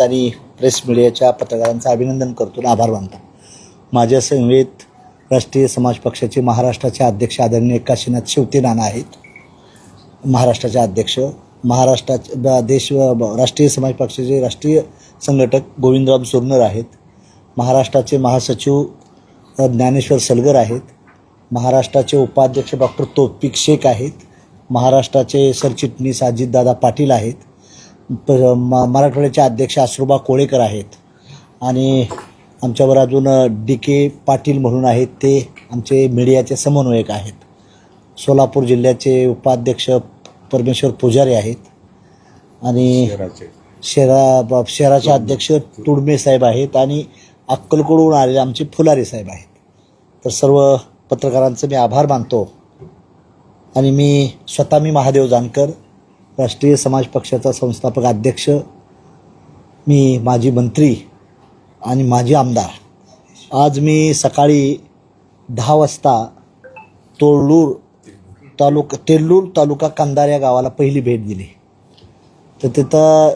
आणि प्रेस मीडियाच्या पत्रकारांचं अभिनंदन करतो आभार मानतो. माझ्या संवेत राष्ट्रीय समाज पक्षाचे महाराष्ट्राचे अध्यक्ष आदरणीय काशीनाथ शिवतेनाना आहेत. महाराष्ट्राचे अध्यक्ष महाराष्ट्राचे देश राष्ट्रीय समाज पक्षाचे राष्ट्रीय संघटक गोविंदराव सुरनर आहेत. महाराष्ट्राचे महासचिव ज्ञानेश्वर सलगर आहेत. महाराष्ट्राचे उपाध्यक्ष डॉक्टर तोपिक शेख आहेत. महाराष्ट्राचे सरचिटणीस अजितदादा पाटील आहेत. प म मराठवाड्याचे अध्यक्ष अश्रुबा कोळेकर आहेत. आणि आमच्यावर अजून डी के पाटील म्हणून आहेत ते आमचे मीडियाचे समन्वयक आहेत. सोलापूर जिल्ह्याचे उपाध्यक्ष परमेश्वर पुजारी आहेत. आणि शहरा ब- शहराचे अध्यक्ष तुडमे साहेब आहेत आणि अक्कलकोडहून आलेले आमचे फुलारी साहेब आहेत. तर सर्व पत्रकारांचं मी आभार मानतो. आणि मी स्वतः मी महादेव जानकर राष्ट्रीय समाज पक्षाचा संस्थापक अध्यक्ष मी माजी मंत्री आणि माजी आमदार. आज मी सकाळी दहा वाजता तोरलूर तालुका तेल्लूर तालुका कंदार या गावाला पहिली भेट दिली. तर तिथं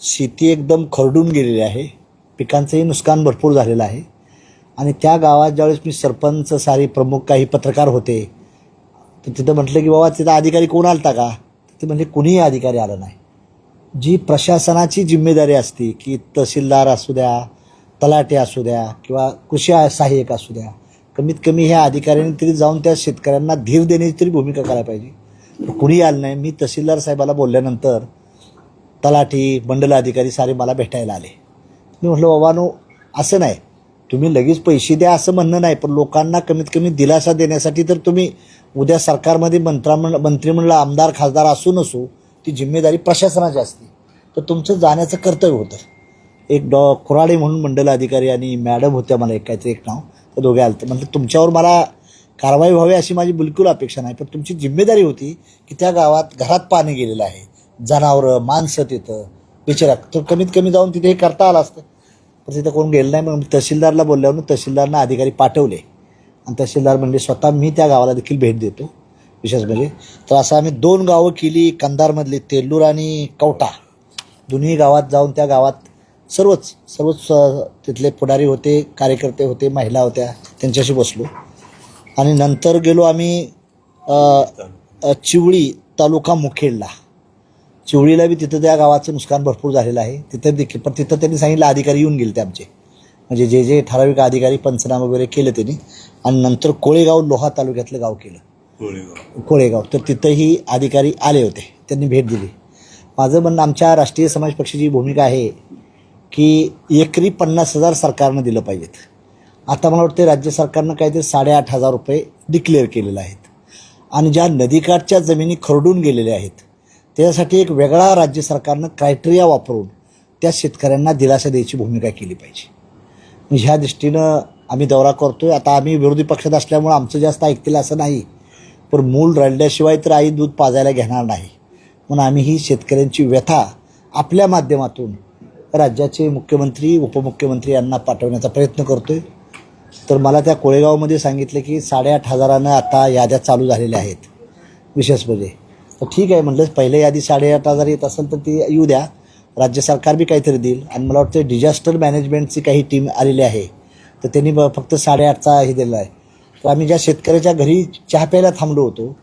शेती एकदम खरडून गेलेली आहे. पिकांचंही नुकसान भरपूर झालेलं आहे. आणि त्या गावात ज्यावेळेस मी सरपंच सारी प्रमुख काही पत्रकार होते तर तिथं म्हटलं की बाबा तिथं अधिकारी कोण आलता का? ते म्हणजे कुणीही अधिकारी आला नाही. जी प्रशासनाची जिम्मेदारी असते की तहसीलदार असू द्या तलाटे असू द्या किंवा कृषी सहाय्यक असू द्या कमीत कमी ह्या अधिकाऱ्यांनी तरी जाऊन त्या शेतकऱ्यांना धीर देण्याची तरी भूमिका करायला पाहिजे. कुणी आलं नाही. मी तहसीलदार साहेबाला बोलल्यानंतर तलाठी मंडल अधिकारी सारे मला भेटायला आले. मी म्हटलं बाबानो असं नाही. तुम्ही लगेच पैसे द्या असं म्हणणं नाही पण लोकांना कमीत कमी दिलासा देण्यासाठी तर तुम्ही उद्या सरकारमध्ये मंत्रामंड मंत्रिमंडळ आमदार खासदार असू नसू ती जिम्मेदारी प्रशासनाची असते. तर तुमचं जाण्याचं कर्तव्य होतं. एक डॉ. खुराडे म्हणून मंडल अधिकारी आणि मॅडम होत्या मला एक काहीतरी एक नाव तर दोघे आलं म्हणजे तुमच्यावर मला कारवाई व्हावी अशी माझी बिलकुल अपेक्षा नाही पण तुमची जिम्मेदारी होती की त्या गावात घरात पाणी गेलेलं आहे. जनावरं माणसं तिथं बिचारा. तर कमीत कमी जाऊन तिथे हे करता आलं असतं. पण तिथं कोण गेलं नाही मग तहसीलदारला बोलल्यावर तहसीलदारनं अधिकारी पाठवले. आणि तहसीलदार म्हणजे स्वतः मी त्या गावाला देखील भेट देतो विशेष म्हणजे. तर असं आम्ही दोन गावं केली कंधारमधली तेल्लूर आणि कवटा. दोन्ही गावात जाऊन त्या गावात सर्वच सर्वच तिथले पुढारी होते कार्यकर्ते होते महिला होत्या त्यांच्याशी बसलो. आणि नंतर गेलो आम्ही चिवळी तालुका मुखेडला. चिवळीला बी तिथं त्या गावाचं नुकसान भरपूर झालेलं आहे. तिथं देखील पण तिथं त्यांनी सांगितलं अधिकारी येऊन गेले ते आमचे. म्हणजे जे जे ठराविक अधिकारी पंचनामा वगैरे केलं त्यांनी आणि नंतर कोळेगाव लोहा तालुक्यातलं गाव केलं. कोळेगाव. तर तिथंही अधिकारी आले होते. त्यांनी भेट दिली. माझं म्हणणं आमच्या राष्ट्रीय समाज पक्षाची भूमिका आहे की एकरी पन्नास हजार सरकारनं दिलं पाहिजेत. आता मला वाटतं राज्य सरकारनं काहीतरी साडेआठ हजार रुपये डिक्लेअर केलेले आहेत. आणि ज्या नदीकाठच्या जमिनी खरडून गेलेल्या आहेत त्याच्यासाठी एक वेगळा राज्य सरकारनं क्रायटेरिया वापरून त्या शेतकऱ्यांना दिलासा द्यायची भूमिका केली पाहिजे. म्हणजे ह्या दृष्टीनं आम्ही दौरा करतो आहे आता आम्ही विरोधी पक्षात असल्यामुळं आमचं जास्त ऐकतील असं नाही. पण मूल रडल्याशिवाय तर आई दूध पाजायला घेणार नाही. म्हणून आम्ही ही शेतकऱ्यांची व्यथा आपल्या माध्यमातून राज्याचे मुख्यमंत्री उपमुख्यमंत्री यांना पाठवण्याचा प्रयत्न करतो आहे तर मला त्या कोळेगावमध्ये सांगितलं की साडेआठ हजारानं आता याद्या चालू झालेल्या आहेत. विशेष म्हणजे तर ठीक आहे म्हटलं पहिल्या यादी साडेआठ हजार येत असेल तर ती येऊ द्या. राज्य सरकार बी काहीतरी देईल. आणि मला वाटतं डिझास्टर मॅनेजमेंटची काही टीम आलेली आहे. तर त्यांनी ब- फक्त साडेआठचा हे दिलेला आहे. तर आम्ही ज्या शेतकऱ्याच्या घरी चहा प्यायला थांबलो होतो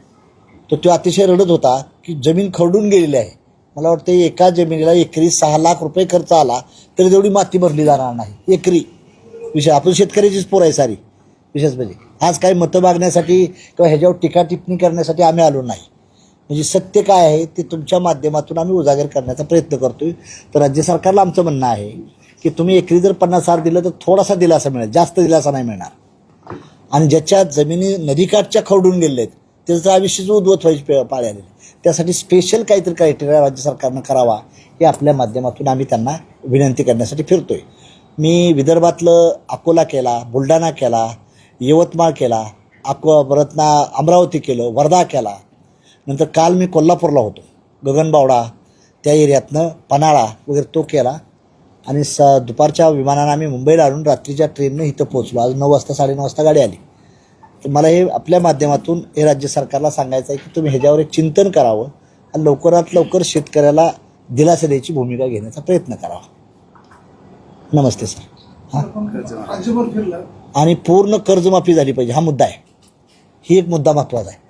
तर तो अतिशय रडत होता की जमीन खरडून गेलेली आहे. मला वाटतं एका जमिनीला एकरी सहा लाख रुपये खर्च आला तरी तेवढी माती भरली जाणार नाही. एकरी. विषय आपण शेतकऱ्याचीच पोर आहे सारी. विशेष म्हणजे. आज काही मतं मागण्यासाठी किंवा ह्याच्यावर टीका टिप्पणी करण्यासाठी आम्ही आलो नाही. म्हणजे सत्य काय आहे ते तुमच्या माध्यमातून आम्ही उजागर करण्याचा प्रयत्न करतोय. तर राज्य सरकारला आमचं म्हणणं आहे की तुम्ही एकरी जर पन्नास हजार दिलं तर थोडासा दिलासा मिळेल जास्त दिलासा नाही मिळणार. आणि ज्याच्या जमिनी नदीकाठच्या खरडून गेलेल्या आहेत त्याचं आयुष्यच उद्वत व्हायची पे- पाळी आलेली त्यासाठी स्पेशल काहीतरी क्रायटेरिया राज्य सरकारनं करावा हे आपल्या माध्यमातून आम्ही त्यांना विनंती करण्यासाठी फिरतोय. मी विदर्भातलं अकोला केला बुलढाणा केला यवतमाळ केला अको परत ना अमरावती केलं वर्धा केला नंतर काल मी कोल्हापूरला होतो. गगनबावडा त्या एरियातनं पन्हाळा वगैरे तो केला. आणि स दुपारच्या विमानानं आम्ही मुंबईला आणून रात्रीच्या ट्रेननं इथं पोहोचलो. आज नऊ वाजता साडेनऊ वाजता गाडी आली. तर मला हे आपल्या माध्यमातून हे राज्य सरकारला सांगायचं आहे की तुम्ही ह्याच्यावर एक चिंतन करावं आणि लवकरात लवकर शेतकऱ्याला दिलासा द्यायची भूमिका घेण्याचा प्रयत्न करावा. नमस्ते सर. हां. आणि पूर्ण कर्जमाफी झाली पाहिजे. हा मुद्दा आहे. ही एक मुद्दा महत्त्वाचा आहे.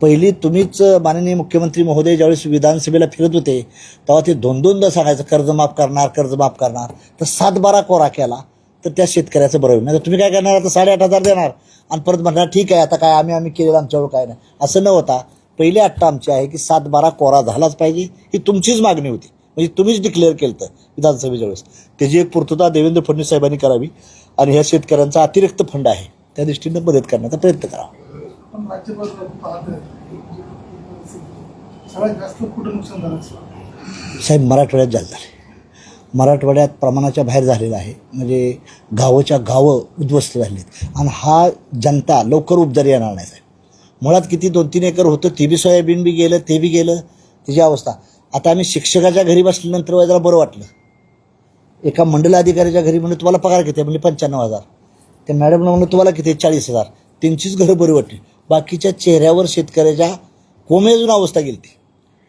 पहिली तुम्हीच माननीय मुख्यमंत्री महोदय ज्यावेळेस विधानसभेला फिरत होते तेव्हा ते दोन दोनदा सांगायचं कर्जमाफ करणार कर्ज माफ करणार. तर सात बारा कोरा केला तर त्या शेतकऱ्याचं बरं होईल. नाही तर तुम्ही काय करणार? आता साडेआठ हजार देणार. आणि परत म्हणणार ठीक आहे आता काय आम्ही आम्ही केलेलं आमच्यावर काय नाही. असं न होता पहिली अट्टा आमची आहे की सात बारा कोरा झालाच पाहिजे. ही तुमचीच मागणी होती. म्हणजे तुम्हीच डिक्लेअर केलं तर विधानसभेच्या वेळेस. त्याची एक पूर्तता देवेंद्र फडणवीस साहेबांनी करावी आणि ह्या शेतकऱ्यांचा अतिरिक्त फंड आहे त्या दृष्टीनं मदत करण्याचा प्रयत्न करावा. पण राज्यभर पाहत सगळ्यात जास्त कुठं नुकसान झालं साहेब मराठवाड्यात जास्त झाले. मराठवाड्यात प्रमाणाच्या बाहेर झालेलं आहे. म्हणजे गावच्या गावं उद्ध्वस्त झाली आहेत आणि हा जनता लवकर उपदारी येणार नाही साहेब. मुळात किती दोन तीन एकर होतं ते बी सोयाबीन बी गेलं ते बी गेलं त्याची अवस्था. आता आम्ही शिक्षकाच्या घरी बसल्यानंतर जरा बरं वाटलं. एका मंडल अधिकाऱ्याच्या घरी म्हणलं तुम्हाला पगार किती आहे? म्हणजे पंच्याण्णव हजार. त्या मॅडमनं म्हणलं तुम्हाला किती चाळीस हजार. त्यांचीच घरं बरी वाटली. बाकीच्या चेहऱ्यावर शेतकऱ्याच्या कोमेजून अवस्था गेली ती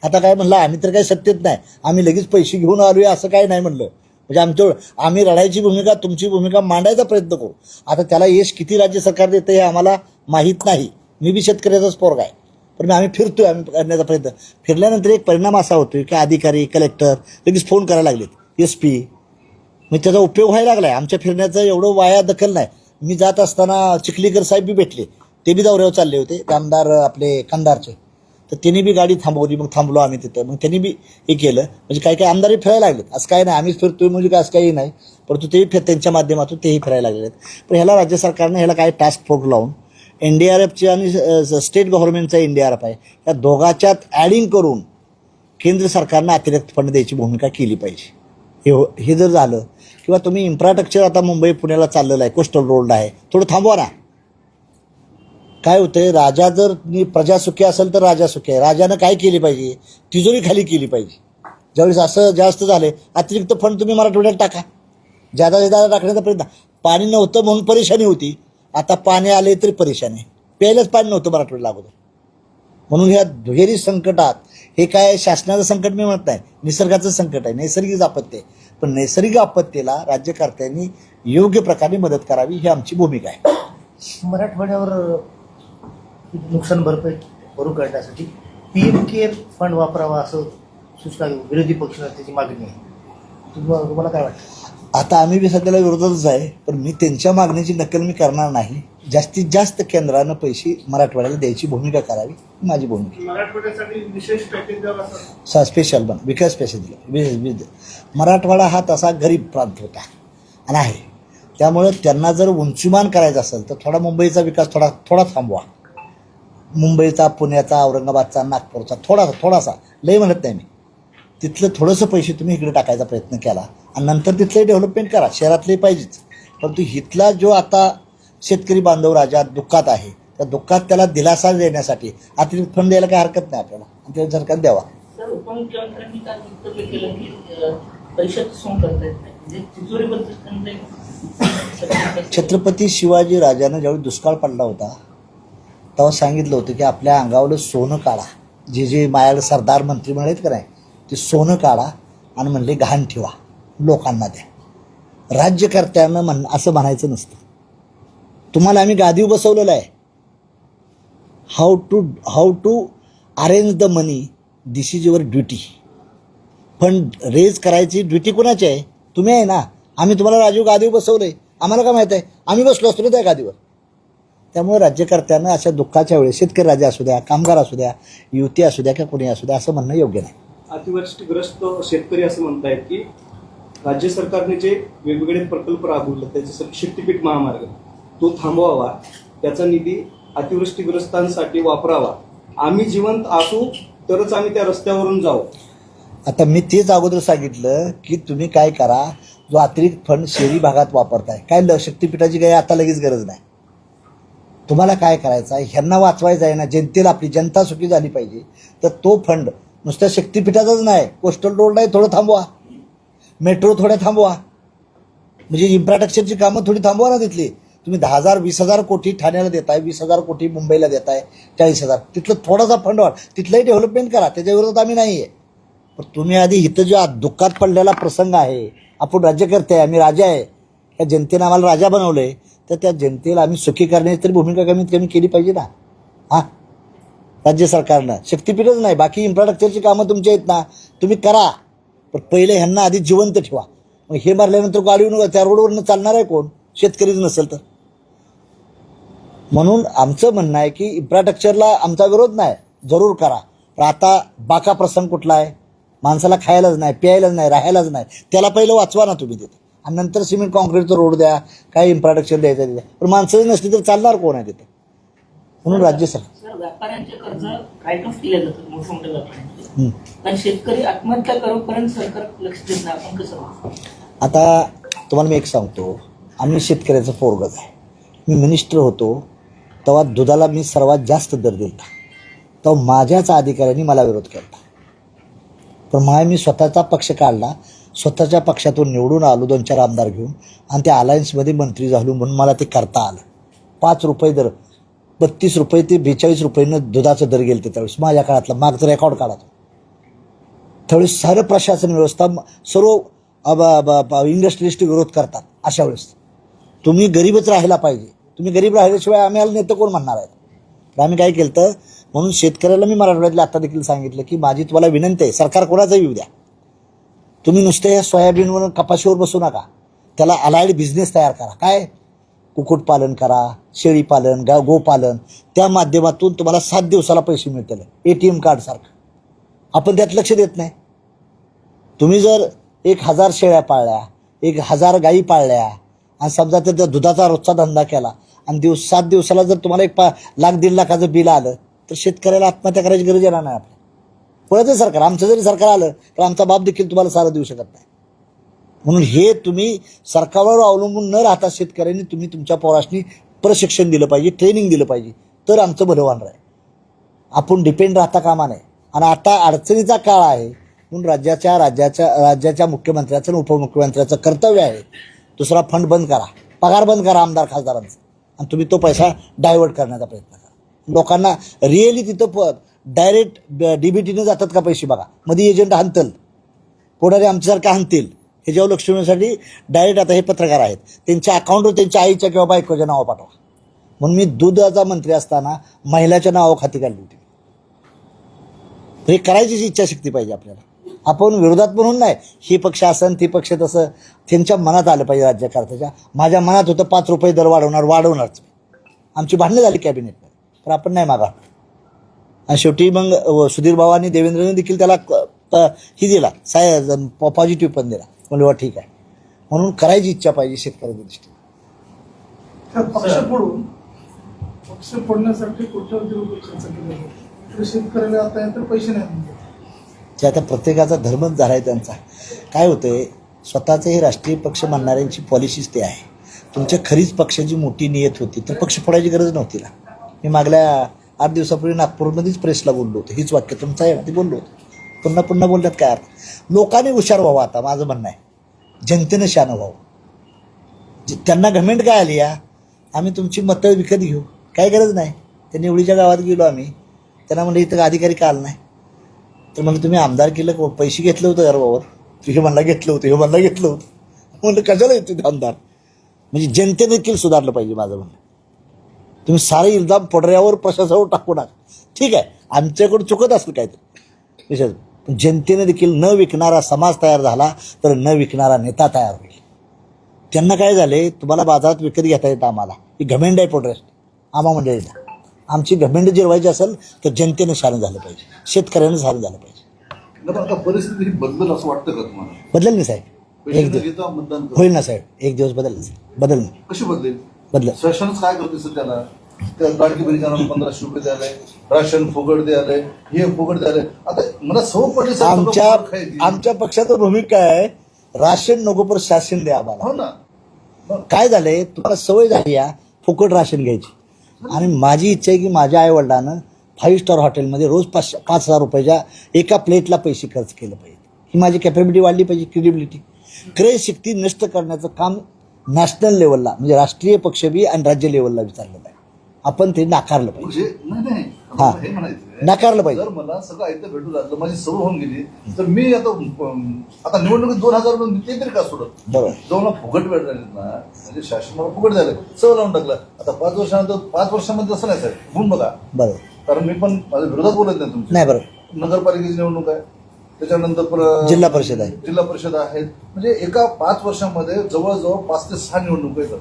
आता काय म्हणलं आम्ही तर काही सत्तेत नाही. आम्ही लगेच पैसे घेऊन आलोय असं काय नाही म्हणलं. म्हणजे आमच्या आम्ही रडायची भूमिका तुमची भूमिका मांडायचा प्रयत्न करू. आता त्याला यश किती राज्य सरकार देतं हे आम्हाला माहीत नाही. मी बी शेतकऱ्याचाच पोरगा आहे. पण आम्ही फिरतोय आम्ही करण्याचा प्रयत्न. फिरल्यानंतर एक परिणाम असा होतोय की अधिकारी कलेक्टर लगेच फोन करायला लागलेत. एस पी मग त्याचा उपयोग व्हायला लागलाय. आमच्या फिरण्याचं एवढं वाया दखल नाही. मी जात असताना चिखलीकर साहेब बी भेटले. ते बी दौऱ्यावर चालले होते कामदार आमदार आपले कंदारचे. तर त्यांनी बी गाडी थांबवली मग थांबलो आम्ही तिथं. मग त्यांनी बी हे केलं. म्हणजे काही काही आमदारही फिरायला लागलेत. असं काही नाही आम्हीच फिरतोय म्हणजे काय असं काही नाही. परंतु तेही फिर त्यांच्या माध्यमातून तेही फिरायला लागलेत. पण ह्याला राज्य सरकारनं ह्याला काय टास्क फोर्स लावून एन डी आर एफची आणि स्टेट गव्हर्नमेंटचा एन डी आर एफ आहे या दोघाच्यात ॲडिंग करून केंद्र सरकारनं अतिरिक्त फंड द्यायची भूमिका केली पाहिजे. हे हो हे जर झालं किंवा तुम्ही इन्फ्रास्ट्रक्चर आता मुंबई पुण्याला चाललेलं आहे कोस्टल रोड आहे थोडं थांबवा ना. काय होतंय राजा जर नि- प्रजा सुखी असेल तर राजा सुखी आहे. राजानं काय केली पाहिजे? तिजोरी खाली केली पाहिजे. ज्यावेळेस असं जास्त झालं अतिरिक्त फंड तुम्ही मराठवाड्यात टाका. ज्यादा ज्यादा टाकण्याचा प्रयत्न. पाणी नव्हतं म्हणून परेशानी होती. आता पाणी आले तरी परेशानी. प्यायलंच प्यायलाच पाणी नव्हतं मराठवाड्याला अगोदर. म्हणून ह्या दुहेरी संकटात हे काय शासनाचं संकट मी म्हणत नाही निसर्गाचं संकट आहे. नैसर्गिक आपत्ती आहे. पण नैसर्गिक आपत्तीला राज्यकर्त्यांनी योग्य प्रकारे मदत करावी ही आमची भूमिका आहे. मराठवाड्यावर नुकसान भरपाई भरू करण्यासाठी पी एम केअर फंड वापरावा असं सूचना विरोधी पक्षाला त्याची मागणी आहे. तुम्हाला तुम्हाला काय वाटतं? आता आम्ही बी सध्याला विरोधातच आहे पण मी त्यांच्या मागणीची नक्कल मी करणार नाही. जास्तीत जास्त केंद्रानं पैसे मराठवाड्याला द्यायची भूमिका करावी ही माझी भूमिका. स्पेशल बन विकास स्पेशल दिलं मराठवाडा हा तसा गरीब प्रांत होता आणि आहे. त्यामुळं त्यांना जर उंचीमान करायचं असेल तर थोडा मुंबईचा विकास थोडा थोडा थांबवा. मुंबईचा पुण्याचा औरंगाबादचा नागपूरचा थोडासा थोडासा लय म्हणत नाही मी. तिथलं थोडंसं पैसे तुम्ही इकडे टाकायचा प्रयत्न केला आणि नंतर तिथले डेव्हलपमेंट करा. शहरातले पाहिजेच. परंतु इथला जो आता शेतकरी बांधव राजा दुःखात आहे त्या दुःखात त्याला दिलासा देण्यासाठी अतिरिक्त फंड द्यायला काही हरकत नाही आपल्याला. आणि ते सरकार द्यावा. म्हणजे छत्रपती शिवाजी राजानं ज्यावेळी दुष्काळ पडला होता तेव्हा सांगितलं होतं की आपल्या अंगावलं सोनं काढा. जे जे मायाला सरदार मंत्री आहेत का नाही ते सोनं काढा आणि म्हणले घाण ठेवा लोकांना द्या राज्यकर्त्यानं म्हण असं म्हणायचं नसतं. तुम्हाला आम्ही गादीव बसवलेलं आहे. How to how to arrange the money this is your duty पण रेज करायची ड्युटी कोणाची आहे? तुम्ही आहे ना? आम्ही तुम्हाला राजीव गादीव बसवलं आहे आम्हाला काय माहीत आहे? आम्ही बसलो असतो त्या गादीवर. त्यामुळे राज्यकर्त्यांना अशा दुःखाच्या वेळेस शेतकरी राजा असू द्या कामगार असू द्या युवती असू द्या किंवा कोणी असू द्या असं म्हणणं योग्य नाही. अतिवृष्टीग्रस्त शेतकरी असं म्हणतायत की राज्य सरकारने जे वेगवेगळे प्रकल्प राबवले त्याच्यासाठी शक्तीपीठ महामार्ग तो थांबवावा त्याचा निधी अतिवृष्टीग्रस्तांसाठी वापरावा. आम्ही जिवंत असू तरच आम्ही त्या रस्त्यावरून जाऊ. आता मी तेच अगोदर सांगितलं की तुम्ही काय करा जो अतिरिक्त फंड शहरी भागात वापरताय काय ल शक्तीपीठाची काही आता लगेच गरज नाही. तुम्हाला काय करायचं आहे? ह्यांना वाचवायचं आहे ना जनतेला आपली जनता सुखी झाली पाहिजे. तर तो फंड नुसत्या शक्तीपीठाचाच नाही कोस्टल रोड आहे थोडं थांबवा. मेट्रो थोडं थांबवा. म्हणजे इन्फ्रास्ट्रक्चरची कामं थोडी थांबवा ना तिथली. तुम्ही दहा हजार वीस हजार कोटी ठाण्याला देताय वीस हजार कोटी मुंबईला देताय चाळीस हजार. तिथलं थोडासा फंड वाढ. तिथलंही डेव्हलपमेंट करा त्याच्याविरोधात आम्ही नाही आहे पण तुम्ही आधी इथं जो आज दुःखात पडलेला प्रसंग आहे आपण राज्यकर्ते आहे आम्ही राजा आहे. या जनतेनं आम्हाला राजा बनवलं आहे तर त्या जनतेला आम्ही सुखी करण्याची तरी भूमिका कमीत कमी केली पाहिजे ना. हां? राज्य सरकारनं. शक्तीपीठच नाही. बाकी इन्फ्रास्ट्रक्चरची कामं तुमची आहेत ना. तुम्ही करा. पण पहिले ह्यांना आधी जिवंत ठेवा. मग हे मारल्यानंतर गाडीवरून त्या रोडवरनं चालणार आहे कोण? शेतकरीच नसेल तर. म्हणून आमचं म्हणणं आहे की इन्फ्रास्ट्रक्चरला आमचा विरोध नाही. जरूर करा. पण आता बाका प्रसंग कुठला आहे? माणसाला खायलाच नाही प्यायलाच नाही राहायलाच नाही. त्याला पहिलं वाचवा ना तुम्ही तिथे. आणि नंतर सिमेंट कॉन्क्रीटचा रोड द्या काय इन्फ्रास्ट्रक्चर द्यायचं द्या पण माणसंच नसली तर चालणार कोण आहे तिथे? म्हणून राज्य सरकार. सर व्यापाऱ्यांचे कर्ज कायमच केले जातात. पण शेतकरी आत्महत्या करोपर्यंत सरकार लक्ष देत नाही. आपण कसं बघतो? आता तुम्हाला मी एक सांगतो आम्ही शेतकऱ्याचं पोरगत आहे. मी मिनिस्टर होतो तेव्हा दुधाला मी सर्वात जास्त दर दिला तेव्हा माझ्याच अधिकाऱ्यांनी मला विरोध केला पण मला मी स्वतःचा पक्ष काढला स्वतःच्या पक्षातून निवडून आलो दोन चार आमदार घेऊन. आणि त्या अलायन्समध्ये मंत्री झालो म्हणून मला ते करता आलं. पाच रुपये दर बत्तीस रुपये ते बेचाळीस रुपयेनं दुधाचं दर गेलं त्यावेळेस. माझ्या काळातला मागचं रेकॉर्ड काढा त्यावेळेस सारं प्रशासन व्यवस्था सर्व इंडस्ट्रियलिस्ट विरोध करतात अशा वेळेस. तुम्ही गरीबच राहायला पाहिजे. तुम्ही गरीब राहिल्याशिवाय आम्हाला नेतं कोण म्हणणार आहेत? तर आम्ही काय केलं तर म्हणून शेतकऱ्याला मी मराठवाड्यातल्या आता देखील सांगितलं की माझी तुम्हाला विनंती आहे सरकार कोणाचं येऊ द्या. तुम्ही नुसते या सोयाबीनवर कपाशीवर बसू नका. त्याला अलाइड बिझनेस तयार करा. काय? कुक्कुटपालन करा शेळीपालन गा गोपालन त्या माध्यमातून तुम्हाला सात दिवसाला पैसे मिळतील. ए टी एम कार्डसारखं आपण त्यात लक्ष देत नाही. तुम्ही जर एक हजार शेळ्या पाळल्या एक हजार गायी पाळल्या आणि समजा त्या दुधाचा रोजचा धंदा केला आणि दिवस सात दिवसाला जर तुम्हाला एक पा लाख दीड लाखाचं बिल आलं तर शेतकऱ्याला आत्महत्या करायची गरज येणार नाही आपल्या पळत सरकार. आमचं जरी सरकार आलं तर आमचा बाप देखील तुम्हाला सारं देऊ शकत नाही. म्हणून हे तुम्ही सरकारवर अवलंबून न राहता शेतकऱ्यांनी तुम्ही तुमच्या पोराशनी प्रशिक्षण दिलं पाहिजे ट्रेनिंग दिलं पाहिजे. तर आमचं भलं होणार आहे आपण डिपेंड राहता कामा नये. आणि आता अडचणीचा काळ आहे. म्हणून राज्याच्या राज्याच्या राज्याच्या मुख्यमंत्र्याचं आणि उपमुख्यमंत्र्याचं कर्तव्य आहे. दुसरा फंड बंद करा. पगार बंद करा आमदार खासदारांचा. आणि तुम्ही तो पैसा डायव्हर्ट करण्याचा प्रयत्न करा. लोकांना रिअली तिथं डायरेक्ट डी बी जातात का पैसे बघा. मध्ये एजंट हाणतील. पुढारी आमच्यासारखं हाणतील. ह्याच्यावर लक्ष ठेवण्यासाठी डायरेक्ट आता हे पत्रकार आहेत. त्यांच्या अकाउंटवर त्यांच्या आईच्या किंवा बायकोच्या नावं पाठवा. म्हणून मी दुधाचा मंत्री असताना महिलाच्या नावावर खाती काढली होती. तर हे करायचीच इच्छाशक्ती पाहिजे आपल्याला. आपण विरोधात म्हणून नाही. ही पक्ष असन ती पक्ष तसं त्यांच्या मनात आलं पाहिजे राज्यकर्त्याच्या. माझ्या मनात होतं पाच रुपये दर वाढवणार वाढवणारच. आमची भांडणं झाली कॅबिनेटमध्ये तर आपण नाही मागा आणि शेवटी मग सुधीर देवेंद्रने देखील त्याला ही दिला साय पॉझिटिव्ह पण दिला. म्हणलं वा ठीक आहे. म्हणून करायची इच्छा पाहिजे शेतकऱ्याच्या दृष्टीने. पक्ष फोडून पक्ष फोडण्यासाठी शेतकऱ्याला आता पैसे नाही. ते आता प्रत्येकाचा धर्मच झाला आहे त्यांचा. काय होतंय स्वतःचे हे राष्ट्रीय पक्ष म्हणणाऱ्यांची पॉलिसीच ते आहे. तुमच्या खरीच पक्षाची मोठी नियत होती तर पक्ष फोडायची गरज नव्हती ना. मी मागल्या आठ दिवसापूर्वी नागपूरमध्येच प्रेसला बोललो होतो. हीच वाक्य तुमचं आहे ते बोललो होतो. पुन्हा पुन्हा बोलण्यात काय अर्थ? लोकांनी हुशार व्हावं आता माझं म्हणणं आहे. जनतेनं शानं व्हावं. जे- त्यांना घमेंट काय आली या? आम्ही तुमची मतं विकत घेऊ. काय गरज नाही. त्या निवडीच्या गावात गेलो आम्ही. त्यांना म्हणलं इथं अधिकारी का नाही? तर म्हणलं तुम्ही आमदार केलं पैसे घेतलं होतं गर्वावर. हे म्हणला घेतलं होतं हे म्हणला घेतलं होतं. म्हणलं कशाला येतो ते आमदार? म्हणजे जनतेने देखील सुधारलं पाहिजे माझं म्हणणं. तुम्ही सारे इल्जाम पोटऱ्यावर प्रशासनावर टाकू नका. ठीक आहे? आमच्याकडून चुकत असेल काहीतरी. विशेष पण जनतेने देखील न विकणारा समाज तयार झाला तर न विकणारा नेता तयार होईल. त्यांना काय झाले? तुम्हाला बाजारात विकत घेता येतं आम्हाला. ही घमेंड आहे पोटऱ्यास आम्हा मंडळीला आमची घमेंड जिरवायची असेल तर जनतेनं शारण झालं पाहिजे. शेतकऱ्यानं शारण झालं पाहिजे. नाही, परिस्थिती बदलल असं वाटतं का तुम्हाला? बदलेल ना साहेब. एक दिवस. होईल ना साहेब. एक दिवस बदल बदल ना कशी बदलेल? बदल शासनच काय करते सध्याला त्या लाडकी बहिणीच्या नावानं पंधराशे रुपये द्यायलाय. राशन फुकट द्यायलाय. हे फुकट द्यायलंय. आता मला सव पडले साहेब, आमच्या पक्षाचं भूमिका आहे राशन नको पर शासन द्या आम्हाला. हो ना. काय झालंय? तुम्हाला सवय झाली या फुकट राशन घ्यायची. आणि माझी इच्छा आहे की माझ्या आई वडिलांनं फाईव्ह स्टार हॉटेलमध्ये रोज पाच पाच हजार रुपयाच्या एका प्लेटला पैसे खर्च केलं पाहिजे ही माझी कॅपॅबिलिटी वाढली पाहिजे क्रेडिबिलिटी क्रय शक्ती नष्ट करण्याचं काम नॅशनल लेवलला म्हणजे राष्ट्रीय पक्ष बी आणि राज्य लेवलला चाललं पाहिजे आपण ते नाकारलं पाहिजे. म्हणजे नाही नाही. हा. हे म्हणायचं नाकारलं पाहिजे. जर मला सगळं ऐकतं भेटू लागलं माझी सवय होऊन गेली तर मी आता आता निवडणुकीत दोन हजार ते तरी का सोडत? बरोबर. जेव्हा मला फुकट वेळ राहिली ना म्हणजे शासन मला फुकट झालं सवय लावून टाकलं. आता पाच वर्षानंतर पाच वर्षामध्ये तसं नाही साहेब. होऊन बघा. बरोबर. कारण मी पण माझ्या विरोधात बोलत नाही तुमच्या. नाही बरोबर. नगरपालिकेची निवडणूक आहे. त्याच्यानंतर पर- जिल्हा परिषद आहे. जिल्हा परिषद आहेत म्हणजे एका पाच वर्षामध्ये जवळजवळ पाच ते सहा निवडणूक येतात.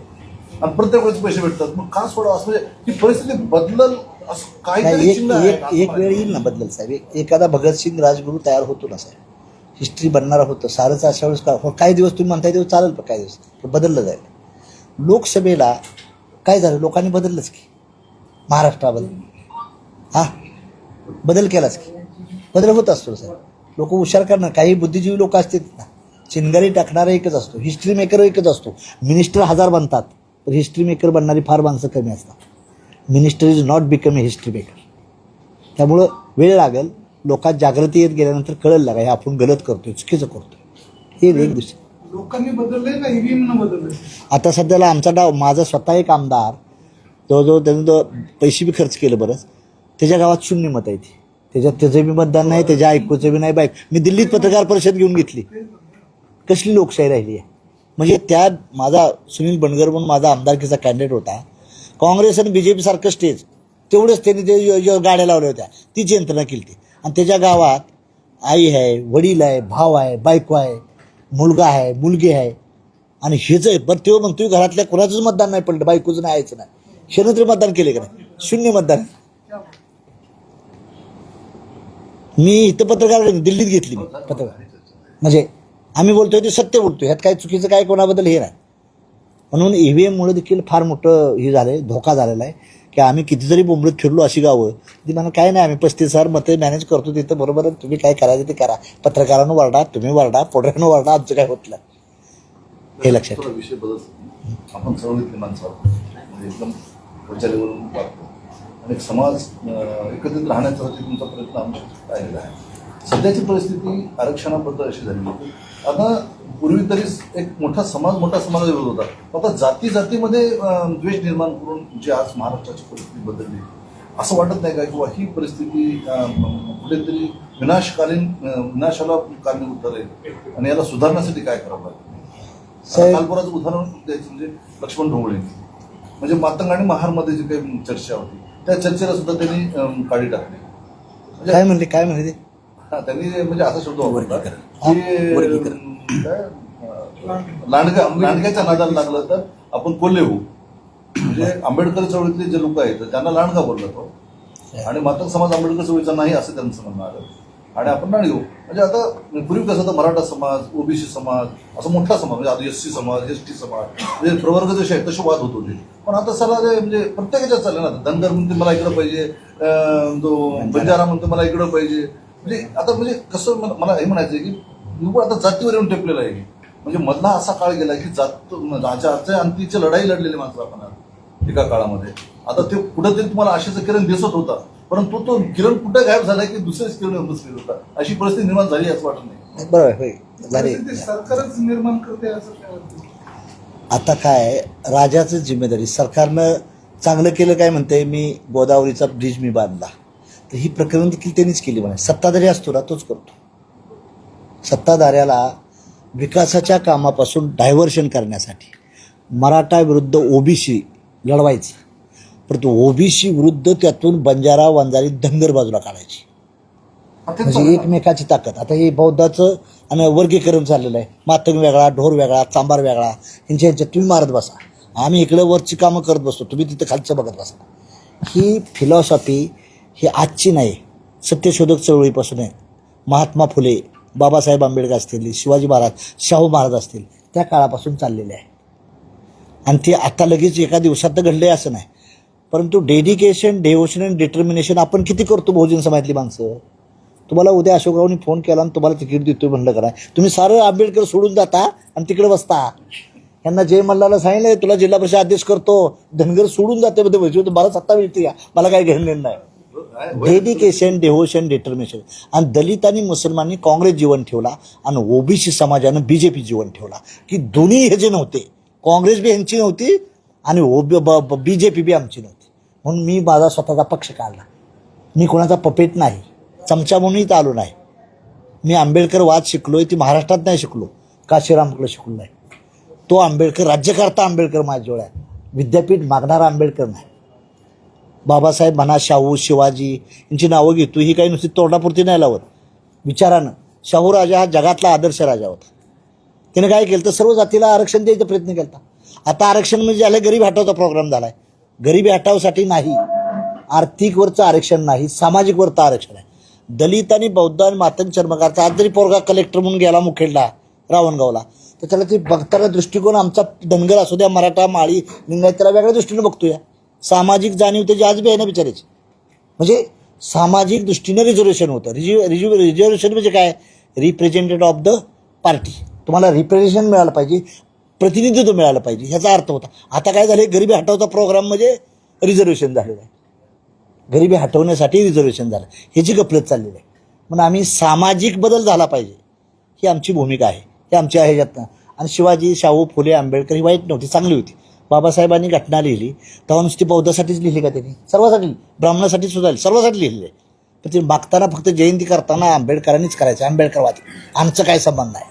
आणि प्रत्येक वेळेस पैसे भेटतात. मग का सोडा असं म्हणजे ही परिस्थिती बदलल असं नाही काहीतरी एक एक एक वेळ येईल ना बदल साहेब. एक- एखादा भगतसिंग राजगुरू तयार होतो ना साहेब. हिस्ट्री बनणारा होतं सारंच अशा वेळेस का हो, काही दिवस तुम्ही म्हणताय तेव्हा चालेल पण काही दिवस पण बदललं जाईल. लोकसभेला काय झालं? लोकांनी बदललंच की. महाराष्ट्राबद्दल हा? बदल केलाच की. बदल होत असतो साहेब. लोक हुशार करणार. काही बुद्धिजीवी लोक असतील ना चिनगारी टाकणारा एकच असतो हिस्ट्री मेकर एकच असतो. मिनिस्टर हजार बनतात पण हिस्ट्री मेकर बनणारी फार माणसं कमी असतात. Minister is not become a history maker त्यामुळं वेळ लागेल लोकात जागृती येत गेल्यानंतर कळेल लागा हे आपण गलत करतोय चुकीचं करतोय. हे एक दुसरं लोकांनी बदललंय का? ईव्हीएम न बदललंय? आता सध्याला आमचा डाव माझा स्वतः एक आमदार जवळजवळ त्यानं पैसे बी खर्च केलं बरंच. त्याच्या गावात शून्य मत आहे ती त्याच्यात त्याचं बी मतदान नाही त्याच्या ऐकूचं बी नाही बाईक मी दिल्लीत पत्रकार परिषद घेऊन घेतली. कसली लोकशाही राहिली आहे? म्हणजे त्या माझा सुनील बनगर म्हणून माझा आमदारकीचा कॅन्डिडेट होता. काँग्रेस आणि बी जे पी सारखं स्टेज तेवढंच त्यांनी ते गाड्या लावल्या होत्या. तीच यंत्रणा केली ती आणि त्याच्या गावात आई आहे वडील आहे भाव आहे बायको आहे मुलगा आहे मुलगी आहे. आणि हेच आहे. बरं तेव्हा म्हणतोय घरातल्या कोणाचंच मतदान नाही पडलं. बायकोचं नाही आयचं नाही. शेनं तरी मतदान केले का नाही? शून्य मतदान. मी इथं पत्रकार दिल्लीत घेतली मी पत्रकार. म्हणजे आम्ही बोलतोय ते सत्य बोलतोय. ह्यात काय चुकीचं काय कोणाबद्दल हे नाही. म्हणून E ईव्हीएममुळे देखील फार मोठं हे झालं आहे धोका झालेला आहे की आम्ही कितीतरी जरी फिरलो अशी गावं ती म्हणा काय नाही आम्ही पस्तीस हजार मतं मॅनेज करतो तिथं बरोबर आहे, तुम्ही काय करायचं ते करा. पत्रकारांनो वरडा तुम्ही वरडा पोटऱ्यानं वरडा आमचं काय होत नाही. हे लक्षात आपण आणि एक समाज एकत्रित राहण्यासाठी तुमचा प्रयत्न आमच्या राहिलेला आहे. सध्याची परिस्थिती आरक्षणाबद्दल अशी झाली. आहे. आता पूर्वी तरी एक मोठा समाज मोठा समाज विरोध होता. आता जाती जातीमध्ये द्वेष निर्माण करून जी आज महाराष्ट्राची परिस्थिती बदलली. असं वाटत नाही का? किंवा ही परिस्थिती कुठेतरी विनाशकालीन विनाशाला कारणीभूत ठरेल. आणि याला सुधारण्यासाठी काय करावं लागेल? कालपराचं उदाहरण द्यायचं म्हणजे लक्ष्मण ढोंगळे. म्हणजे मातंग आणि महारमध्ये जी काही चर्चा होती त्या चर्चेला सुद्धा त्यांनी काढी टाकली. म्हणजे काय म्हणले काय म्हणले ते? हा, त्यांनी म्हणजे असा शब्द वापरला की वर्गीकरण. अं, काय, अं, लांडगा लांडग्याच्या नादाला लागलं तर आपण कोल्हे होऊ. म्हणजे आंबेडकर चळवळीतले जे लोक आहेत त्यांना लांडगा बोलला तो. आणि मातंग समाज आंबेडकर चळवळीचा नाही असं त्यांचं म्हणणं आलं. आणि आपण नाणी घेऊ हो. म्हणजे आता पूर्वी कसं होतं मराठा समाज ओबीसी समाज असा मोठा समाज म्हणजे आता एस सी समाज एस टी समाज म्हणजे प्रवर्ग जसे आहेत तसे वाद होत होते. पण आता सला म्हणजे प्रत्येकाच्या चालले ना. धनगर म्हणते मला इकडं पाहिजे जो तो बंजारा म्हणतो मला इकडं पाहिजे. म्हणजे आता म्हणजे कसं मला हे म्हणायचं आहे की निव्वळ आता जातीवर येऊन टेपलेलं आहे. म्हणजे मधला असा काळ गेला की जात राजा अंतीची लढाई लढलेली माणसं आपण एका काळामध्ये. आता ते कुठंतरी तुम्हाला आशेचं किरण दिसत होता. परंतु तो किरण कुठे गायब झाला की दुसरेच किरण येऊन बसलेला होता? अशी परिस्थिती निर्माण झाली असं वाटत नाही. बरोबर होय झाले. परिस्थिती सरकारच निर्माण करते असं काय वाटतं? आता काय राजाचं जिम्मेदारी सरकारनं चांगलं केलं काय म्हणते मी गोदावरीचा ब्रिज मी बांधला. तर ही प्रकरण देखील त्यांनीच केली म्हणे. सत्ताधारी असतो ना तोच करतो. सत्ताधाऱ्याला विकासाच्या कामापासून डायव्हर्शन करण्यासाठी मराठा विरुद्ध ओबीसी लढवायचं. परंतु ओबीसी विरुद्ध त्यातून बंजारा वंजारी धनगर बाजूला काढायची. म्हणजे. एकमेकाची ताकद. आता हे बौद्धाचं आणि वर्गीकरण चाललेलं आहे. मातंग वेगळा ढोर वेगळा चांबार वेगळा यांच्या यांच्यात तुम्ही मारत बसा. आम्ही इकडं वरची कामं करत बसतो. तुम्ही तिथं खालचं बघत बसा. ही फिलॉसॉफी ही आजची नाही. सत्यशोधक चळवळीपासून आहे. महात्मा फुले बाबासाहेब आंबेडकर असतील शिवाजी महाराज शाहू महाराज असतील त्या काळापासून चाललेले आहे. आणि ते आता लगेच एका दिवसात तर घडले असं नाही. परंतु डेडिकेशन डेव्होशन अँड डिटर्मिनेशन आपण किती करतो बहुजन समाजातली माणसं? तुम्हाला उद्या अशोकरावनी फोन केला आणि तुम्हाला तिकीट देतो म्हणलं करा तुम्ही सारं आंबेडकर सोडून जाता आणि तिकडे बसता. यांना जय मल्लाला सांगितलं तुला जिल्हा परिषद आदेश करतो. धनगर सोडून जाते मध्ये म्हणजे मला सत्ता मिळते का मला काही घेणं नाही. डेडिकेशन डेव्होशन डिटर्मिनेशन आणि दलित आणि मुसलमानांनी काँग्रेस जीवन ठेवला आणि ओबीसी समाजानं बी जे पी जीवन ठेवला. की दोन्ही हे जे नव्हते. काँग्रेस बी यांची नव्हती आणि ओ बी जे पी बी आमची नव्हती. म्हणून मी माझा स्वतःचा पक्ष काढला. मी कोणाचा पपेट नाही. चमचा म्हणूनही आलो नाही. मी आंबेडकर वाद शिकलो आहे ती महाराष्ट्रात नाही शिकलो. काशीरामकडे शिकलो नाही? तो आंबेडकर राज्यकर्ता आंबेडकर माझ्याजवळ आहे विद्यापीठ मागणारा आंबेडकर नाही. बाबासाहेब म्हणा शाहू शिवाजी यांची नावं घेतो ही काही नुसती तोंडापुरती नाही लावत. विचारानं. शाहू राजा हा जगातला आदर्श राजा होता. त्याने काय केलं? तर सर्व जातीला आरक्षण द्यायचा प्रयत्न केला. आता आरक्षण म्हणजे झालं गरीब हटावचा प्रोग्राम झाला आहे गरिबी हटावसाठी नाही आर्थिकवरचं आरक्षण नाही सामाजिकवरचं आरक्षण आहे दलित आणि बौद्ध आणि मातंग चर्मकारचा आज जरी पोरगा कलेक्टर म्हणून गेला मुखेडला रावणगावला तर त्याला ते बघताना दृष्टिकोन आमचा धनगर असू द्या मराठा माळी लिंगायत त्याला वेगळ्या दृष्टीने बघतोय. सामाजिक जाणीव त्याची आज बी आहे ना बिचारायची म्हणजे सामाजिक दृष्टीने रिझर्वेशन होतं. रिजि रिजु रिझर्वेशन म्हणजे काय? रिप्रेझेंटेटिव्ह ऑफ द पार्टी तुम्हाला रिप्रेझेंटेशन मिळालं पाहिजे. प्रतिनिधित्व मिळालं पाहिजे ह्याचा अर्थ होता. आता काय झालं गरिबी हटवचा प्रोग्राम म्हणजे रिझर्वेशन झालेलं आहे. गरिबी हटवण्यासाठी रिझर्वेशन झालं. ह्याची गफलत चाललेली आहे. म्हणून आम्ही सामाजिक बदल झाला पाहिजे ही आमची भूमिका आहे. ही आमच्या ह्याच्यातनं. आणि शिवाजी शाहू फुले आंबेडकर ही वाईट नव्हती चांगली होती. बाबासाहेबांनी घटना लिहिली. तेव्हा नुसती बौद्धासाठीच लिहिली का त्यांनी? सर्वासाठी ब्राह्मणासाठी सुद्धा लिहिली, सर्वासाठी लिहिली आहे. पण ते मागताना फक्त जयंती करताना आंबेडकरांनीच करायचं आंबेडकरवादी. आमचं काय संबंध नाही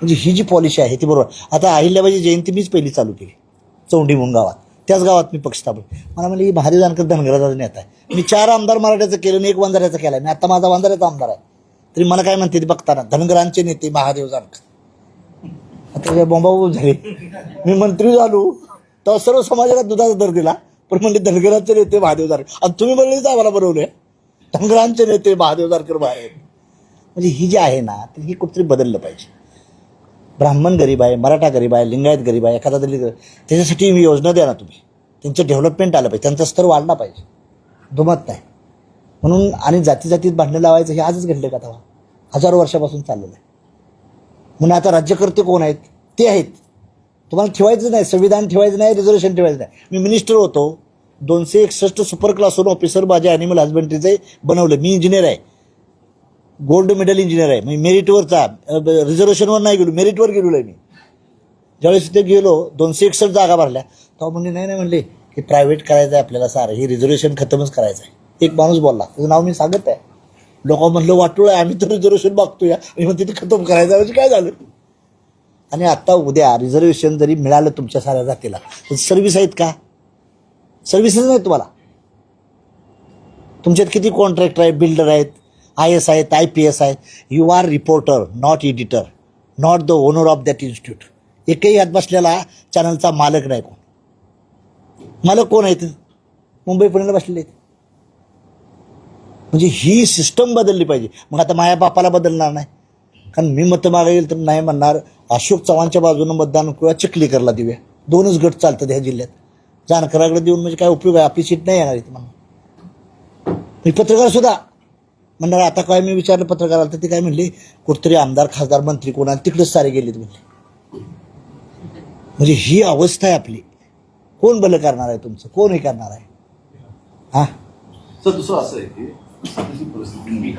म्हणजे ही जी पॉलिसी आहे ती बरोबर. आता अहिल्याबाई जयंती मीच पहिली चालू केली चौंडी म्हणून गावात. त्याच गावात मी पक्ष स्थापन मला म्हणजे ही भारी जानकर धनगराचा नेता आहे. मी चार आमदार मराठ्याचं केलं आणि एक वंजाऱ्याचं केलं मी आता माझा वंजाऱ्याचा आमदार आहे. तरी मला काय म्हणते ते बघताना धनगरांचे नेते महादेव जानकर आता हे झाले. मी मंत्री झालो. तेव्हा सर्व समाजाला दुधाचा दर दिला. पण म्हणजे धनगरांचे नेते महादेव जानकर आणि तुम्ही म्हणले आम्हाला बरवले धनगरांचे नेते महादेव जानकर बाहेर म्हणजे ही जी आहे ना ती ही कुठेतरी बदललं पाहिजे. ब्राह्मण गरीब आहे मराठा गरीब आहे लिंगायत गरीब आहे एखादा दलित गरीब त्याच्यासाठी मी योजना द्या ना तुम्ही. त्यांचं डेव्हलपमेंट आलं पाहिजे त्यांचा स्तर वाढला पाहिजे. दुमत नाही. म्हणून आणि जाती जातीत भांडणं लावायचं हे आजच घडलं का तेव्हा? हजारो वर्षापासून चाललेलं आहे. म्हणून आता राज्यकर्ते कोण आहेत? ते आहेत. तुम्हाला ठेवायचं नाही संविधान ठेवायचं नाही रिझर्वेशन ठेवायचं नाही. मी मिनिस्टर होतो. दोनशे एकसष्ट सुपर क्लासवरून ऑफिसर माझ्या ॲनिमल हजबंड्रीचे बनवलं. मी इंजिनियर आहे. गोल्ड मेडल इंजिनियर आहे. मी मेरिटवरचा रिझर्वेशनवर नाही गेलो मेरिटवर गेलो आहे मी. ज्यावेळेस तिथे गेलो दोनशे एकसष्ट जागा भरल्या. तेव्हा म्हणजे नाही नाही म्हणले की प्रायव्हेट करायचं आहे आपल्याला सारं. हे रिझर्वेशन खतमच करायचं आहे एक माणूस बोलला त्याचं नाव मी सांगत आहे. लोक म्हणलं वाटोळ आहे आम्ही तर रिझर्वेशन बघतोया आणि म्हणते तिथे खतम करायचं म्हणजे काय झालं? आणि आत्ता उद्या रिझर्वेशन जरी मिळालं तुमच्या साऱ्या जातीला तर सर्व्हिस आहेत का? सर्व्हिसेस नाहीत तुम्हाला. तुमच्यात किती कॉन्ट्रॅक्टर आहेत बिल्डर आहेत? आय एस आहेत आय पी एस आहेत you are reporter not editor not the owner of that institute एकही यात बसलेला चॅनलचा मालक नाही कोण. मालक कोण आहेत? मुंबई पुण्याला बसलेले आहेत. म्हणजे ही सिस्टम बदलली पाहिजे. मग आता माझ्या बापाला बदलणार नाही. कारण मी मतं मागे येईल तर नाही म्हणणार. अशोक चव्हाणच्या बाजूनं मतदान किंवा चिखलीकरला देऊया. दोनच गट चालतात ह्या जिल्ह्यात. जानकराकडे देऊन म्हणजे काय उपयोग आहे? आपली सीट नाही येणार इथे म्हणून. मी पत्रकार सुद्धा म्हणणार आता काय मी विचारलं पत्रकाराला तर ते काय म्हणले कुठतरी आमदार खासदार मंत्री कोणा तिकडेच सारे गेलेत म्हणले. म्हणजे ही अवस्था आहे आपली. कोण भलं करणार आहे तुमचं? कोण हे करणार आहे? हा? सर दुसरं असं आहे की सध्याची परिस्थिती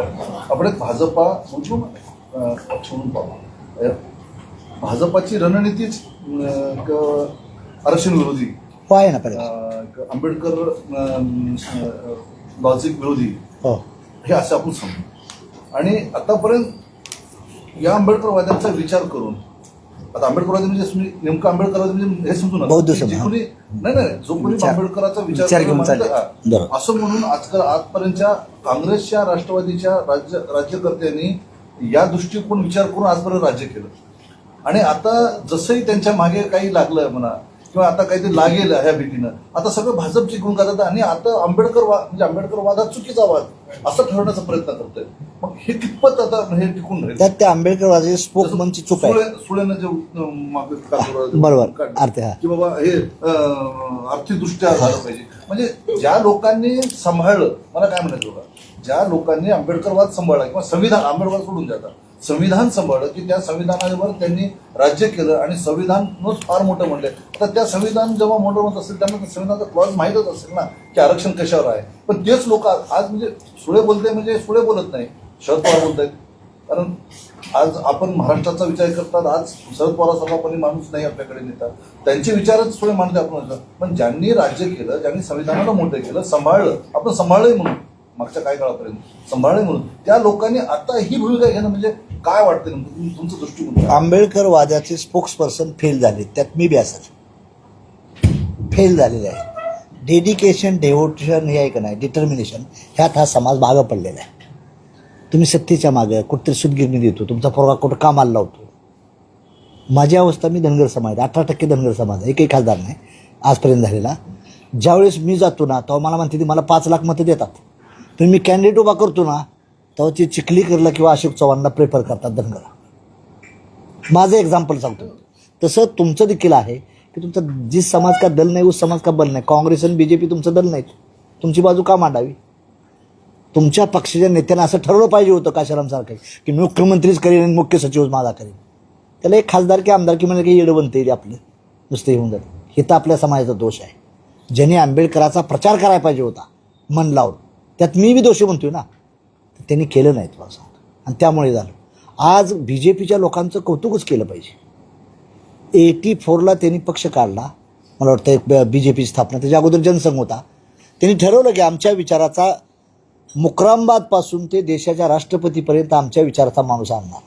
आपण भाजपा पाहू. भाजपाची रणनीतीच आरक्षण विरोधी. हो आहे ना आंबेडकर लॉजिक विरोधी. हो. हे असं आपण समजू आणि आतापर्यंत या आंबेडकरवाद्यांचा विचार करून आता आंबेडकरवादी म्हणजे तुम्ही नेमकं आंबेडकरवादी म्हणजे हे समजू नका. कोणी नाही नाही जो कोणी आंबेडकराचा विचार. असं म्हणून आजकाल आजपर्यंतच्या काँग्रेसच्या राष्ट्रवादीच्या राज्य राज्यकर्त्यांनी या दृष्टिकोन विचार करून आजपर्यंत राज्य केलं. आणि आता जसंही त्यांच्या मागे काही लागलं म्हणा किंवा आता काहीतरी लागेल ह्या भीतीनं. आता सगळं भाजपची गुण करतात आणि आता आंबेडकर वाद म्हणजे आंबेडकर वाद हा चुकीचा वाद. असं ठरवण्याचा प्रयत्न करतोय. मग हे कितपत आता हे टिकून राहील? त्यात त्या आंबेडकरवादी स्पोकमनची चूक आहे. सुळे- सुळेनं जे बरोबर. की बाबा हे आर्थिकदृष्ट्या झालं पाहिजे. म्हणजे ज्या लोकांनी सांभाळलं मला काय म्हणायचं बघा? ज्या लोकांनी आंबेडकरवाद सांभाळला किंवा संविधान आंबेडकर सोडून जातात संविधान सांभाळलं की त्या संविधानावर त्यांनी राज्य केलं आणि संविधानच फार मोठं म्हणलं. तर त्या संविधान जेव्हा मोठं म्हणत असेल त्यांना त्या संविधानाचा क्लॉज माहीतच असेल ना की आरक्षण कशावर आहे. पण तेच लोक आज म्हणजे सुळे बोलते म्हणजे सुळे बोलत नाही. शरद पवार बोलत आहेत कारण आज आपण महाराष्ट्राचा विचार करतात आज शरद पवारासारखा कोणी माणूस नाही आपल्याकडे नेता. त्यांचे विचारच थोडे मानते आपण पण ज्यांनी राज्य केलं ज्यांनी संविधानाला मोठं केलं सांभाळलं आपण सांभाळलंय म्हणून. मागच्या काही काळापर्यंत. सांभाळणे म्हणून. त्या लोकांनी आता ही भूमिका घेणं म्हणजे काय वाटतं नेमकं? तुमचं दृष्टिकोन काय? आंबेडकर वादाचे स्पोक्स पर्सन फेल झाले. त्यात मी बी असत फेल झालेले आहे. डेडिकेशन डेव्होशन हे आहे का नाही डिटर्मिनेशन ह्यात हा समाज मागं पडलेला आहे. तुम्ही सत्तेच्या मागं कुठतरी सुदगिरणी देतो. तुमचा पोरगा कुठं कामाला लावतो. माझी अवस्था मी धनगर समाज अठरा टक्के धनगर समाज आहे. एकही खासदार नाही. आजपर्यंत झालेला. ज्यावेळेस मी जातो ना तेव्हा मला म्हणते ती मला पाच लाख मतं देतात. पण मी कॅन्डिडेट उभा करतो ना तेव्हा ते चिखलीकरला किंवा अशोक चव्हाणला प्रेफर करतात धनगरला माझं एक्झाम्पल सांगतो. तसं तुमचं देखील आहे की तुमचा जी समाज का दल नाही उस समाज का बल नाही काँग्रेस आणि बी जे पी तुमचं दल नाही तुमची बाजू का मांडावी? तुमच्या पक्षाच्या नेत्यानं असं ठरवलं पाहिजे होतं काशारामसारखं की मुख्यमंत्रीच करेन आणि मुख्य सचिवच माझा करेन. त्याला एक खासदार की आमदार की म्हणजे काही येडं बनतं येईल आपलं. नुसतं येऊन जातं. हे तर आपल्या समाजाचा दोष आहे. ज्यांनी आंबेडकराचा प्रचार करायला पाहिजे होता. मन लावून. त्यात मी बी दोषी म्हणतोय ना. त्यांनी केलं नाही तुम्हाला सांगतो आणि त्यामुळे झालं. आज बी जे पीच्या लोकांचं कौतुकच केलं पाहिजे. एटी फोरला त्यांनी पक्ष काढला. मला वाटतं एक बी जे पी स्थापना. त्याच्या अगोदर जनसंघ होता. त्यांनी ठरवलं की आमच्या विचाराचा मुक्रामबादपासून ते देशाच्या राष्ट्रपतीपर्यंत आमच्या विचाराचा माणूस आणणार.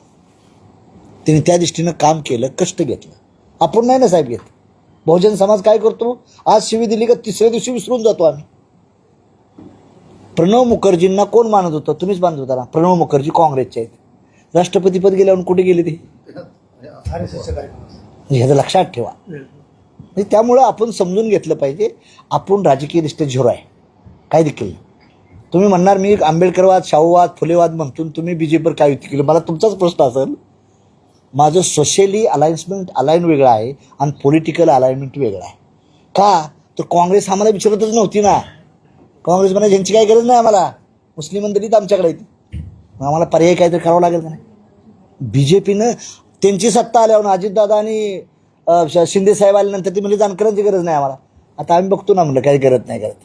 त्यांनी त्या दृष्टीनं काम केलं कष्ट घेतलं. आपण नाही ना साहेब घेत. बहुजन समाज काय करतो? आज शिवी दिली का तिसऱ्या दिवशी विसरून जातो आम्ही. प्रणव मुखर्जींना कोण मानत होतं? तुम्हीच मानत होता ना? प्रणव मुखर्जी काँग्रेसचे आहेत. राष्ट्रपतीपद गेल्यावर कुठे गेले ते? म्हणजे ह्याचं लक्षात ठेवा. म्हणजे त्यामुळं आपण समजून घेतलं पाहिजे आपण राजकीयदृष्ट्या झिरो आहे. काय देखील नाही. तुम्ही म्हणणार मी आंबेडकरवाद शाहूवाद फुलेवाद म्हणतो तुम्ही बी जे पीवर काय युती केली? मला तुमचाच प्रश्न असेल. माझं सोशली अलायन्समेंट अलाईन वेगळं आहे आणि पॉलिटिकल अलाइनमेंट वेगळं आहे. का? तर काँग्रेस आम्हाला विचारतच नव्हती ना. काँग्रेस म्हणा यांची काही गरज नाही आम्हाला. मुस्लिम मंडळीत आमच्याकडे येते मग आम्हाला पर्याय काहीतरी करावं लागेल का नाही? बी जे पीनं त्यांची सत्ता आल्यावर अजितदादा आणि शिंदे साहेब आल्यानंतर ती म्हणजे जाणकारांची गरज नाही आम्हाला. आता आम्ही बघतो ना म्हणलं काही गरज नाही करत.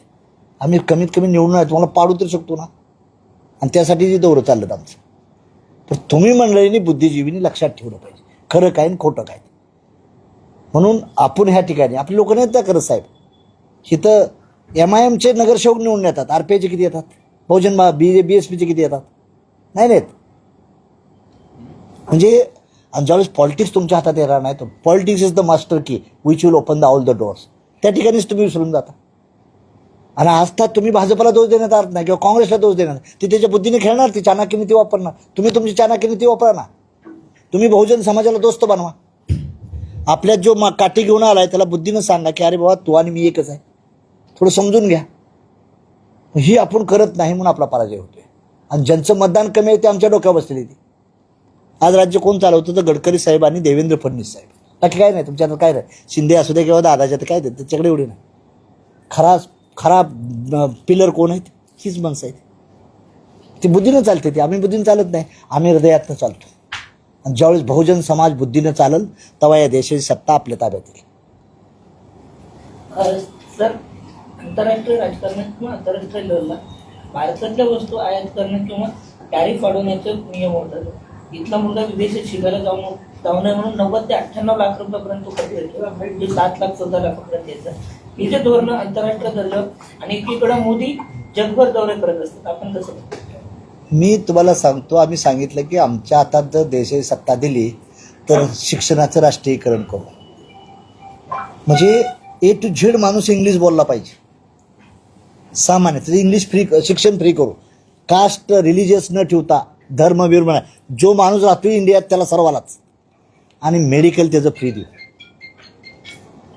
आम्ही कमीत कमी निवडून आहे तुम्हाला पाडू तर शकतो ना. आणि त्यासाठी जे दौरं चाललं आमचं. पण तुम्ही मंडळींनी बुद्धिजीवींनी लक्षात ठेवलं पाहिजे. खरं काय आणि खोटं काय. म्हणून आपण ह्या ठिकाणी आपली लोक नाहीत त्या करत साहेब. इथं एम आय एमचे नगरसेवक निवडून येतात. आर पी आयचे किती येतात? बहुजन बी बी एस पीचे किती येतात? नाही नाहीत. म्हणजे आणि ज्यावेळेस पॉलिटिक्स तुमच्या हातात येणार नाही तर politics is the master key which will open the all the doors त्या ठिकाणीच तुम्ही विसरून जाता. आणि आजतात तुम्ही भाजपला दोष देण्यात अर्थ नाही किंवा काँग्रेसला दोष देणार ती त्याच्या बुद्धीने खेळणार ती चाणक्य ती वापरणार. तुम्ही तुमची चाणक्य ती वापरा ना तुम्ही बहुजन समाजाला दोस्त बनवा. आपल्यात जो मा काठी घेऊन आलाय त्याला बुद्धीनं सांगा की अरे बाबा तू आणि मी एकच आहे. थोडं समजून घ्या. ही आपण करत नाही म्हणून आपला पराजय होतोय. आणि ज्यांचं मतदान कमी आहे ते आमच्या डोक्यावर बसलेली ती. आज राज्य कोण चालवतं तर गडकरी साहेब आणि देवेंद्र फडणवीस साहेब. बाकी काय नाही तुमच्यात काय नाही. शिंदे असू दे किंवा दादाच्या तर काय देत त्याच्याकडे एवढी नाही. खरा खरा पिलर कोण आहेत? हीच माणसं आहेत. ती बुद्धीनं चालते ती. आम्ही बुद्धीनं चालत नाही आम्ही हृदयातनं चालतो. आणि ज्यावेळेस बहुजन समाज बुद्धीनं चालल तेव्हा या देशाची सत्ता आपल्या ताब्यात येईल. सर आंतरराष्ट्रीय राजकारणात किंवा आंतरराष्ट्रीय लेवलला भारतातल्या वस्तू आयात करणं किंवा टॅरिफ वाढवण्याचे नियम होतात इथला मुलगा विदेशात शिकायला जाऊन जाऊ नये म्हणून नव्वद ते अठ्ठ्याण्णव लाख रुपयापर्यंत खर्च येतो. म्हणजे सात लाख चौदा लाखापर्यंत येतं. हे जे धोरणं आंतरराष्ट्रीय धरलं आणि एकीकडे मोदी जगभर दौरे करत असतात. आपण कसं मी तुम्हाला सांगतो आम्ही सांगितलं की आमच्या हातात जर देशाची सत्ता दिली तर शिक्षणाचं राष्ट्रीयकरण करू. म्हणजे ए टू झेड माणूस इंग्लिश बोलला पाहिजे. सामान्य तरी इंग्लिश फ्री शिक्षण फ्री करू. कास्ट रिलिजियस न ठेवता धर्म म्हणा. जो माणूस राहतो इंडियात त्याला सर्वालाच. आणि मेडिकल त्याचं फ्री देऊ.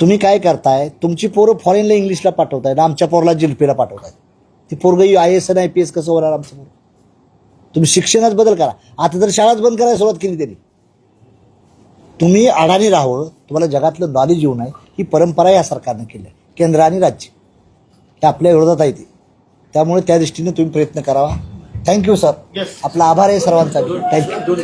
तुम्ही काय करताय? तुमची पोरं फॉरेनला इंग्लिशला पाठवताय आमच्या पोरला जिल्पीला पाठवताय ती पोरगं I S and I P S कसं होणार आमचं पोरं? तुम्ही शिक्षणात बदल करा. आता तर शाळाच बंद करायला सुरुवात केली त्यांनी. तुम्ही अडाणी राहावं तुम्हाला जगातलं नॉलेज येऊ नये. ही परंपरा या सरकारनं केली आहे. केंद्र आणि राज्य. हे आपल्या विरोधात आहे ती. त्यामुळे त्या दृष्टीने तुम्ही प्रयत्न करावा. Thank you sir. आपला आभार आहे सर्वांचा. थँक्यू